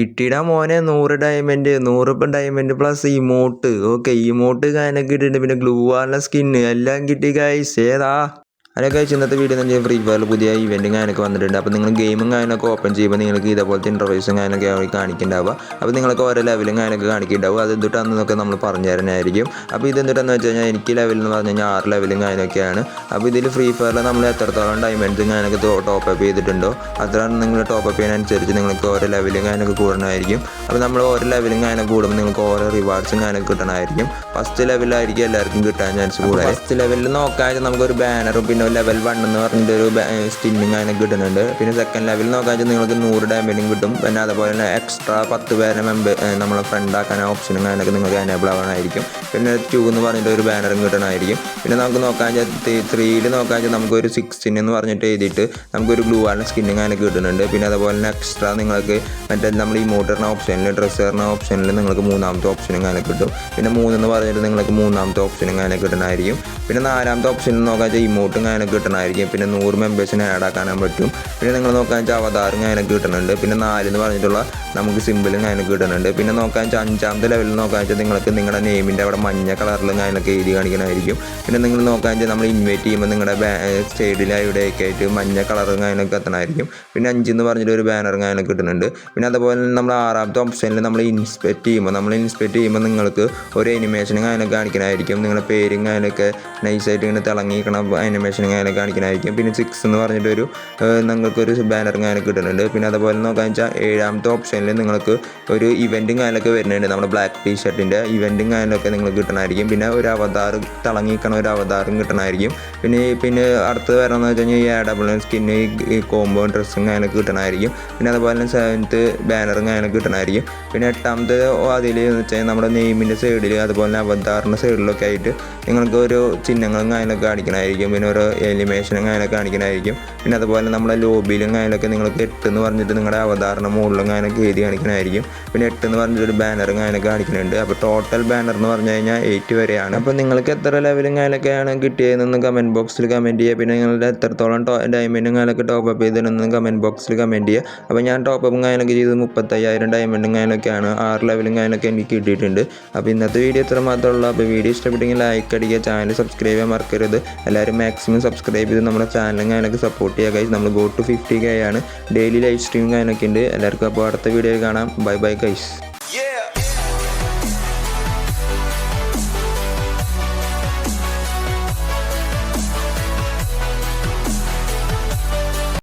കിട്ടിയിടാ മോനെ നൂറ് ഡയമണ്ട് നൂറ് diamond plus emote okay emote കാനൊക്കെ ഇട്ടിട്ടുണ്ട് പിന്നെ ഗ്ലൂ വാളിന്റെ സ്കിന്ന് എല്ലാം കിട്ടി ഗൈസ് ഏതാ? അതൊക്കെ കഴിച്ച് ഇന്നത്തെ വീഡിയോ എന്ന് വെച്ചാൽ ഫ്രീ ഫയറിൽ പുതിയ ഇവന്റും കാര്യമൊക്കെ വന്നിട്ടുണ്ട്. അപ്പോൾ നിങ്ങൾ ഗെയിമും കാര്യമൊക്കെ ഓപ്പൺ ചെയ്യുമ്പോൾ നിങ്ങൾക്ക് ഇതേപോലത്തെ ഇന്റർവ്യൂസും കാര്യമൊക്കെ അവർ കാണിക്കുന്നുണ്ടാവുക അപ്പോൾ നിങ്ങൾക്ക് ഓരോ ലെവലും കാര്യമൊക്കെ കാണിക്കുന്നുണ്ടാവും അത് എന്തിട്ടാണെന്നൊക്കെ നമ്മൾ പറഞ്ഞു തരാനായിരിക്കും അപ്പോൾ ഇത് എന്തിട്ടെന്ന് വെച്ച് കഴിഞ്ഞാൽ എനിക്ക് ലെവൽ എന്ന് പറഞ്ഞു കഴിഞ്ഞാൽ ആറ് ലെവലും കാര്യമൊക്കെയാണ് അപ്പോൾ ഇതിൽ ഫ്രീ ഫയറിൽ നമ്മൾ എത്രത്തോളം ഡയമണ്ട്സും കാര്യമൊക്കെ ടോപ്പ് അപ്പ് ചെയ്തിട്ടുണ്ടോ അത്ര നിങ്ങൾ ടോപ്പ് അപ്പ് ചെയ്യുന്നതനുസരിച്ച് നിങ്ങൾക്ക് ഓരോ ലെവലും കാര്യമൊക്കെ കൂടണമായിരിക്കും. അപ്പോൾ നമ്മൾ ഓരോ ലെവലും കാര്യമൊക്കെ കൂടുമ്പോൾ നിങ്ങൾക്ക് ഓരോ റിവാർഡ്സും കാര്യമൊക്കെ കിട്ടണമായിരിക്കും. ഫസ്റ്റ് ലെവലായിരിക്കും എല്ലാവർക്കും കിട്ടാൻ ചാൻസ് കൂടുതൽ ഫസ്റ്റ് ലെവലിൽ നോക്കാൻ നമുക്കൊരു ബാനറും പിന്നെ ലെവൽ വൺ എന്ന് പറഞ്ഞിട്ട് ഒരു സ്റ്റിന്നിങ് അതിനെ കിട്ടുന്നുണ്ട്. പിന്നെ സെക്കൻഡ് ലെവൽ നോക്കാൻ വെച്ചാൽ നിങ്ങൾക്ക് നൂറ് ഡാമേജും കിട്ടും. പിന്നെ അതുപോലെ തന്നെ എക്സ്ട്രാ പത്ത് പേരെ മെമ്പർ നമ്മളെ ഫ്രണ്ട് ആക്കാൻ ഓപ്ഷനും അതിനൊക്കെ നിങ്ങൾക്ക് എനേബിൾ ആവണമായിരിക്കും പിന്നെ ടു എന്ന് പറഞ്ഞിട്ട് ഒരു ബാനറും കിട്ടണമായിരിക്കും. പിന്നെ നമുക്ക് നോക്കാൻ വെച്ചാൽ ത്രീയിൽ നോക്കാൻ വെച്ചാൽ നമുക്കൊരു സിക്സ്റ്റിൻ എന്ന് പറഞ്ഞിട്ട് എഴുതിയിട്ട് നമുക്കൊരു ബ്ലൂ ആണ് സ്കിന്നും അതിനൊക്കെ കിട്ടുന്നുണ്ട്. പിന്നെ അതുപോലെ തന്നെ എക്സ്ട്രാ നിങ്ങൾക്ക് മറ്റേ നമ്മൾ ഈ മോട്ടറിന് ഓപ്ഷനിൽ ഡ്രസ്സറിന് ഓപ്ഷനിൽ നിങ്ങൾക്ക് മൂന്നാമത്തെ ഓപ്ഷനും അതിനെ കിട്ടും. പിന്നെ മൂന്നെന്ന് പറഞ്ഞിട്ട് നിങ്ങൾക്ക് മൂന്നാമത്തെ ഓപ്ഷനും അതിനെ കിട്ടണമായിരിക്കും. പിന്നെ നാലാമത്തെ ഓപ്ഷൻ നോക്കാൻ വെച്ചാൽ ഇമോട്ടും അതിനൊക്കെ കിട്ടണമായിരിക്കും. പിന്നെ നൂറ് മെമ്പേഴ്സിനെ ആഡ് ആക്കാനും പറ്റും. പിന്നെ നിങ്ങൾ നോക്കാൻ വെച്ചാൽ അവതാറും അതിനൊക്കെ കിട്ടുന്നുണ്ട് പിന്നെ നാലെന്ന് പറഞ്ഞിട്ടുള്ള നമുക്ക് സിമ്പിളും അതിനൊക്കെ കിട്ടുന്നുണ്ട് പിന്നെ നോക്കാൻ വെച്ചാൽ അഞ്ചാമത്തെ ലെവലിൽ നോക്കാൻ വെച്ചാൽ നിങ്ങൾക്ക് നിങ്ങളുടെ നെയിമിന്റെ അവിടെ മഞ്ഞ കളറിലും അതിനൊക്കെ എഴുതി കാണിക്കണമായിരിക്കും. പിന്നെ നിങ്ങൾ നോക്കാൻ വെച്ചാൽ നമ്മൾ ഇൻവൈറ്റ് ചെയ്യുമ്പോൾ നിങ്ങളുടെ സൈഡിൽ ഇവിടെയൊക്കെ ആയിട്ട് മഞ്ഞ കളറും അതിനൊക്കെ എത്തണമായിരിക്കും. പിന്നെ അഞ്ചെന്ന് പറഞ്ഞിട്ട് ഒരു ബാനറും അതിനൊക്കെ കിട്ടുന്നുണ്ട് പിന്നെ അതുപോലെ നമ്മൾ ആറാമത്തെ ഓപ്ഷനിൽ നമ്മൾ ഇൻസ്പെക്ട് ചെയ്യുമ്പോൾ നമ്മൾ ഇൻസ്പെക്ട് ചെയ്യുമ്പോൾ നിങ്ങൾക്ക് ഒരു അനിമേഷനും അതിനൊക്കെ കാണിക്കണമായിരിക്കും. നിങ്ങളുടെ പേരും അതിനൊക്കെ നൈസായിട്ട് ഇങ്ങനെ തിളങ്ങിക്കണം അനിമേഷനും അങ്ങനെ കാണിക്കണമായിരിക്കും പിന്നെ സിക്സ് എന്ന് പറഞ്ഞിട്ടൊരു നിങ്ങൾക്കൊരു ബാനർ അങ്ങനെ കിട്ടുന്നുണ്ട്. പിന്നെ അതുപോലെ നോക്കാൻ വെച്ചാൽ ഏഴാമത്തെ ഓപ്ഷനിൽ നിങ്ങൾക്ക് ഒരു ഇവന്റും കാര്യമൊക്കെ വരുന്നുണ്ട്. നമ്മുടെ ബ്ലാക്ക് ടീ ഷർട്ടിന്റെ ഇവന്റും കാര്യമൊക്കെ നിങ്ങൾക്ക് കിട്ടണമായിരിക്കും പിന്നെ ഒരു അവതാർ തിളങ്ങിക്കണ ഒരു അവതാറും കിട്ടണമായിരിക്കും പിന്നെ പിന്നെ അടുത്ത് വരണമെന്ന് വെച്ച് കഴിഞ്ഞാൽ ഈ ഡബിൾ സ്കിന്ന് ഈ കോമ്പോ ഡ്രസ്സും അങ്ങനെ കിട്ടണമായിരിക്കും പിന്നെ അതുപോലെ തന്നെ സെവൻത്ത് ബാനറും അങ്ങനെ കിട്ടണമായിരിക്കും പിന്നെ എട്ടാമത്തെ അതിൽ എന്ന് വെച്ചാൽ നമ്മുടെ നെയിമിന്റെ സൈഡിൽ അതുപോലെ തന്നെ അവതാറിന്റെ സൈഡിലൊക്കെ ആയിട്ട് നിങ്ങൾക്ക് ഒരു ചിഹ്നങ്ങളും കാര്യങ്ങളൊക്കെ കാണിക്കണമായിരിക്കും പിന്നെ ഓരോ എലിമേഷനും കാര്യമൊക്കെ കാണിക്കണമായിരിക്കും പിന്നെ അതുപോലെ നമ്മുടെ ലോബിയിലും കാര്യമൊക്കെ നിങ്ങൾക്ക് എട്ട് എന്ന് പറഞ്ഞിട്ട് നിങ്ങളുടെ അവതാരണ മുകളിലും കാര്യമൊക്കെ എഴുതി കാണിക്കണമായിരിക്കും പിന്നെ എട്ട് എന്ന് പറഞ്ഞിട്ട് ഒരു ബാനറും കാര്യമൊക്കെ കാണിക്കുന്നുണ്ട് അപ്പോൾ ടോട്ടൽ ബാനർ എന്ന് പറഞ്ഞു കഴിഞ്ഞാൽ എയ്റ്റ് വരെയാണ്. അപ്പോൾ നിങ്ങൾക്ക് എത്ര ലെവലും കാര്യമൊക്കെയാണ് കിട്ടിയതെന്ന് കമന്റ് ബോക്സിൽ കമന്റ് ചെയ്യുക. പിന്നെ നിങ്ങളുടെ എത്രത്തോളം ടോ ഡയമണ്ടും കാര്യമൊക്കെ ടോപ്പ് അപ്പ് ചെയ്തിട്ടുണ്ടെന്ന് കമന്റ് ബോക്സിൽ കമന്റ് ചെയ്യുക. അപ്പോൾ ഞാൻ ടോപ്പ് അപ്പും കാര്യമൊക്കെ ചെയ്ത് മുപ്പത്തയ്യായിരം ഡയമണ്ടും കാര്യമൊക്കെയാണ് ആറ് ലെവലും കാര്യമൊക്കെ എനിക്ക് കിട്ടിയിട്ടുണ്ട്. അപ്പോൾ ഇന്നത്തെ വീഡിയോ ഇത്ര മാത്രമേ ഉള്ളൂ. അപ്പോൾ വീഡിയോ ഇഷ്ടപ്പെട്ടെങ്കിൽ ലൈക്ക് അടിക്കുക ചാനൽ സബ്സ്ക്രൈബ് ചെയ്യാൻ മറക്കരുത്. എല്ലാവരും മാക്സിമം സബ്സ്ക്രൈബ് ചെയ്ത് നമ്മുടെ ചാനലും കാര്യങ്ങൾക്ക് സപ്പോർട്ട് ചെയ്യുക ഗൈസ് നമ്മൾ ഗോ ടു ഫിഫ്റ്റി കെ ആണ്. ഡെയിലി ലൈവ് സ്ട്രീം കാര്യങ്ങളൊക്കെ ഉണ്ട്. എല്ലാവർക്കും അപ്പോൾ അടുത്ത വീഡിയോയിൽ കാണാം. Bye bye guys